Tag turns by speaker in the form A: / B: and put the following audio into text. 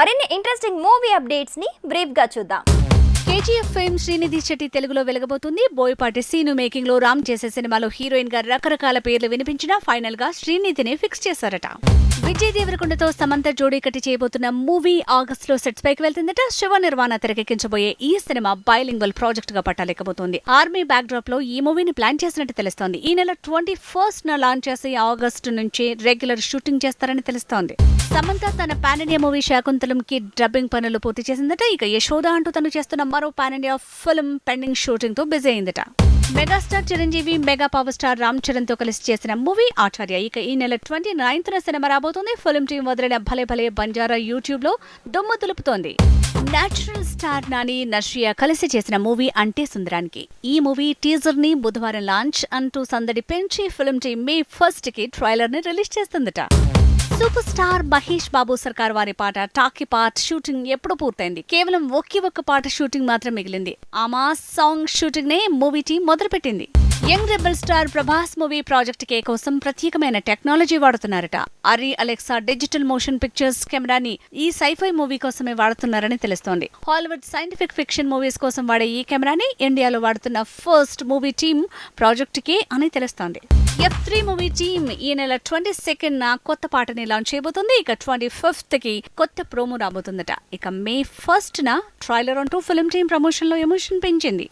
A: మరిన్ని interesting movie అప్డేట్స్ని బ్రీఫ్గా చూద్దాం.
B: కేజీఎఫ్ ఫేమ్ శ్రీనిధి శెట్టి తెలుగులో వెలగబోతుంది. బోయపాటి సీను మేకింగ్లో రామ్ చేసే సినిమాలో హీరోయిన్గా రకరకాల పేర్లు వినిపించినా ఫైనల్గా శ్రీనిధిని ఫిక్స్ చేశారట. విజయ్ దేవరకొండతో సమంత జోడీ కట్టి చేయబోతున్న మూవీ ఆగస్ట్లో సెట్స్ పైకి వెళ్తుందట. శివ నిర్వాణ తెరకెక్కించబోయే ఈ సినిమా బైలింగ్వల్ ప్రాజెక్ట్గా పట్టాలేకపోతుంది. ఆర్మీ బ్యాక్ డ్రాప్లో ఈ మూవీని ప్లాన్ చేసినట్టు తెలుస్తోంది. ఈ నెల ట్వంటీ ఫస్ట్ న లాంచ్ చేసి ఆగస్టు నుంచి రెగ్యులర్ షూటింగ్ చేస్తారని తెలుస్తోంది. సమంత తన పాన్ ఇండియా మూవీ శాకుంతలం కి డబ్బింగ్ పనులు పూర్తి చేసిందట. ఇక యశోద అంటూ తను చేస్తున్న మరో పాన్ ఇండియా ఫిల్మ్ పెండింగ్ షూటింగ్తో బిజీ అయిందట. Megastar Chiranjeevi mega power star Ram చరణ్తో కలిసి చేసిన మూవీ ఆచార్య. ఇక ఈ నెల ట్వంటీ నైన్త్ సినిమా రాబోతుంది. ఫిల్మ్ టీం వదిలిన భలే భలే బంజారా యూట్యూబ్లో దుమ్ము దులుపుతోంది. నేచురల్ స్టార్ నాని నర్షియా కలిసి చేసిన మూవీ అంటే సుందరానికి. ఈ మూవీ టీజర్ని బుధవారం లాంచ్ అంటూ సందడి పెంచి ఫిల్మ్ టీం మే ఫస్ట్కి ట్రైలర్ని రిలీజ్ చేస్తుందట. సూపర్ స్టార్ మహేష్ బాబు సర్కార్ వారి పాట టాకీ పార్ట్ షూటింగ్ ఎప్పుడు పూర్తయింది. కేవలం ఒకే ఒక్క పాట షూటింగ్ మాత్రం మిగిలింది. ఆ మాస్ సాంగ్ షూటింగ్ నే మూవీ టీం మొదలుపెట్టింది. Young rebel star Prabhas movie project K కోసం ప్రత్యేకమైన టెక్నాలజీ వాడుతున్నారట. అరి అలెక్సా డిజిటల్ మోషన్ పిక్చర్స్ కెమెరాని ఈ సైఫై మూవీ కోసమే వాడుతున్నారని తెలుస్తోంది. హాలీవుడ్ సైంటిఫిక్ ఫిక్షన్ మూవీస్ కోసం వాడే ఈ కెమెరాని ఇండియాలో వాడుతున్న first movie team project K అని తెలుస్తోంది. ఎఫ్ త్రీ మూవీ టీమ్ ఈ నెల ట్వంటీ సెకండ్ నా కొత్త పాటని లాంచ్ చేయబోతుంది. ఇక ట్వంటీ ఫిఫ్త్కి కొత్త ప్రోమో రాబోతుందట. ఇక మే ఫస్ట్ నా ట్రైలర్ అంటూ ఫిల్మ్ టీమ్ ప్రమోషన్లో ఎమోషన్ పెంచింది.